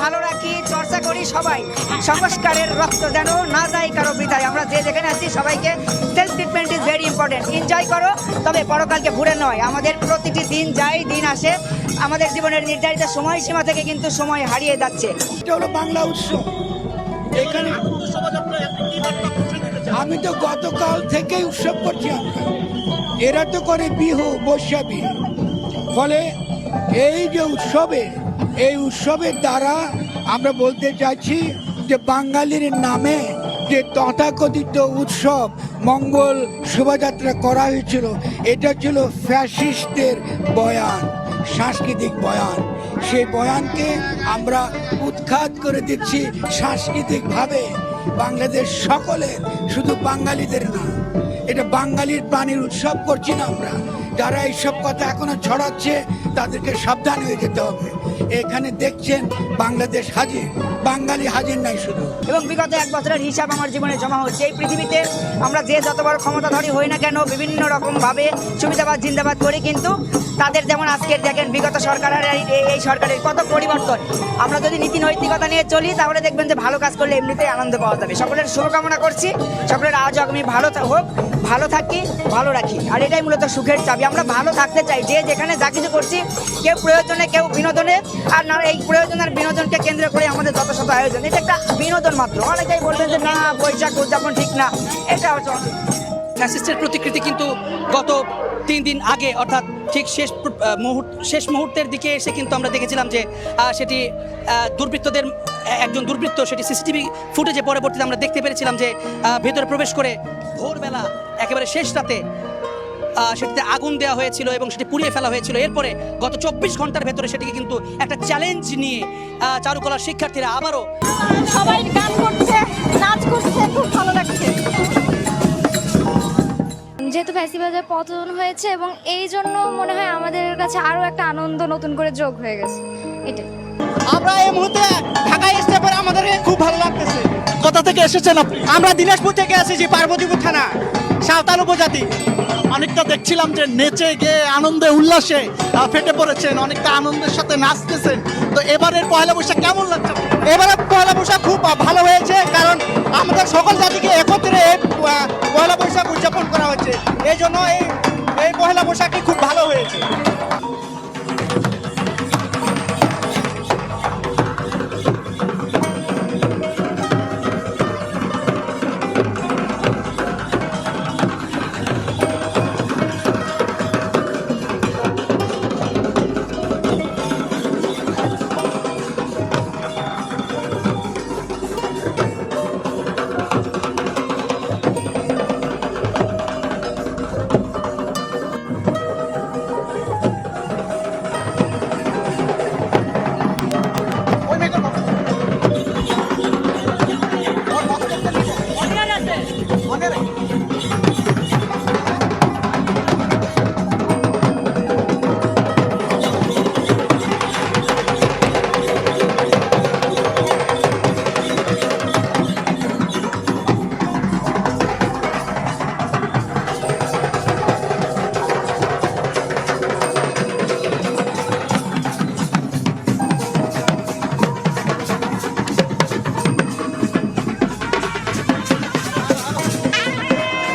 ভালো রাখি, চর্চা করি সবাই। সংস্কারের রক্ত যেন না যায় কারও বিদায় আমরা যে যেখানে আছি, সবাইকে self treatment is very important enjoy করো, তবে পরকালকে ভুলে নয়। আমাদের প্রতিটি দিন যাই, দিন আসে, আমাদের জীবনের নির্ধারিত সময়সীমা থেকে কিন্তু সময় হারিয়ে যাচ্ছে। এটা হলো বাংলা উৎসব। এখানে আমি তো গতকাল থেকেই উৎসব করছি এরা তো করে বিহু, বৈশাখী। ফলে এই যে উৎসবে এই উৎসবের দ্বারা আমরা বলতে চাইছি যে বাঙালির নামে যে তথাকথিত উৎসব মঙ্গল শোভাযাত্রা করা হয়েছিল, এটা ছিল ফ্যাসিস্টদের বয়ান, সাংস্কৃতিক বয়ান। সেই বয়ানকে আমরা উৎখাত করে দিচ্ছি সাংস্কৃতিকভাবে। বাংলাদেশ সকলের শুধু বাঙালিদের না, এটা বাঙালির প্রাণীর উৎসব করছি না আমরা। যারা এইসব কথা এখনও ছড়াচ্ছে তাদেরকে সাবধান হয়ে যেতে হবে। এখানে দেখছেন বাংলাদেশ হাজির। বাঙালি হাজির নাই শুধু। এবং বিগত এক বছরের হিসাব আমার জীবনে জমা হচ্ছে। এই পৃথিবীতে আমরা যে যত বড় ক্ষমতাধরী হই না কেন, বিভিন্ন রকম ভাবে সুবিধাবাদ, জিন্দাবাদ করি, কিন্তু তাদের যেমন আজকের দেখেন, বিগত সরকারের এই- সরকারের কত পরিবর্তন। আমরা যদি নীতি নৈতিকতা নিয়ে চলি, তাহলে দেখবেন যে ভালো কাজ করলে এমনিতেই আনন্দ পাওয়া যাবে। সকলের শুভকামনা করছি। সকলের আজ আগামী ভালো হোক, ভালো থাকি, ভালো রাখি। আর এটাই মূলত সুখের চাবি। আমরা ভালো থাকতে চাই। যে যেখানে যা কিছু করছি কেউ প্রয়োজনে, কেউ বিনোদনে, আর না, এই প্রয়োজন আর বিনোদনকে কেন্দ্র করে আমাদের যত শত আয়োজন, এটা একটা বিনোদন মাত্র। অনেকেই বলবেন যে, না, বৈশাখ উদযাপন ঠিক না। এটা হচ্ছে ফ্যাসিস্টের প্রতিকৃতি কিন্তু গত তিন দিন আগে, অর্থাৎ ঠিক শেষ মুহূর্ত, শেষ মুহূর্তের দিকে এসে কিন্তু আমরা দেখেছিলাম যে সেটি দুর্বৃত্তদের একজন দুর্বৃত্ত, সেটি সিসিটিভি ফুটেজে পরবর্তীতে আমরা দেখতে পেরেছিলাম যে ভেতরে প্রবেশ করে ভোরবেলা, একেবারে শেষ রাতে সেটিতে আগুন দেওয়া হয়েছিল এবং সেটি পুড়িয়ে ফেলা হয়েছিল। এরপরে গত চব্বিশ ঘণ্টার ভেতরে সেটিকে কিন্তু একটা চ্যালেঞ্জ নিয়ে চারুকলার শিক্ষার্থীরা আবারও সবাই গান করছে নাচ করছে খুব ভালো লাগছে। যেহেতু ফেস্টিভ্যালের পতন হয়েছে এবং এই জন্য মনে হয় আমাদের কাছে আরও একটা আনন্দ নতুন করে যোগ হয়ে গেছে। এটাই। আমরা এই মুহূর্তে ঢাকায় স্টেপে আমাদের খুব ভালো থেকে এসেছেন আপনি? আমরা দিনাজপুর থেকে এসেছি পার্বতীপুর থানা সাঁওতাল উপজাতি। অনেকটা দেখছিলাম যে নেচে গিয়ে আনন্দে উল্লাসে ফেটে পড়েছেন অনেকটা আনন্দের সাথে নাচতেছেন। তো এবারের পয়লা বৈশাখ কেমন লাগছে? এবারে পয়লা বৈশাখ খুব ভালো হয়েছে কারণ আমাদের সকল জাতিকে একত্রে পয়লা বৈশাখ উদযাপন করা হচ্ছে। এই জন্য এই এই পয়লা বৈশাখই খুব ভালো হয়েছে।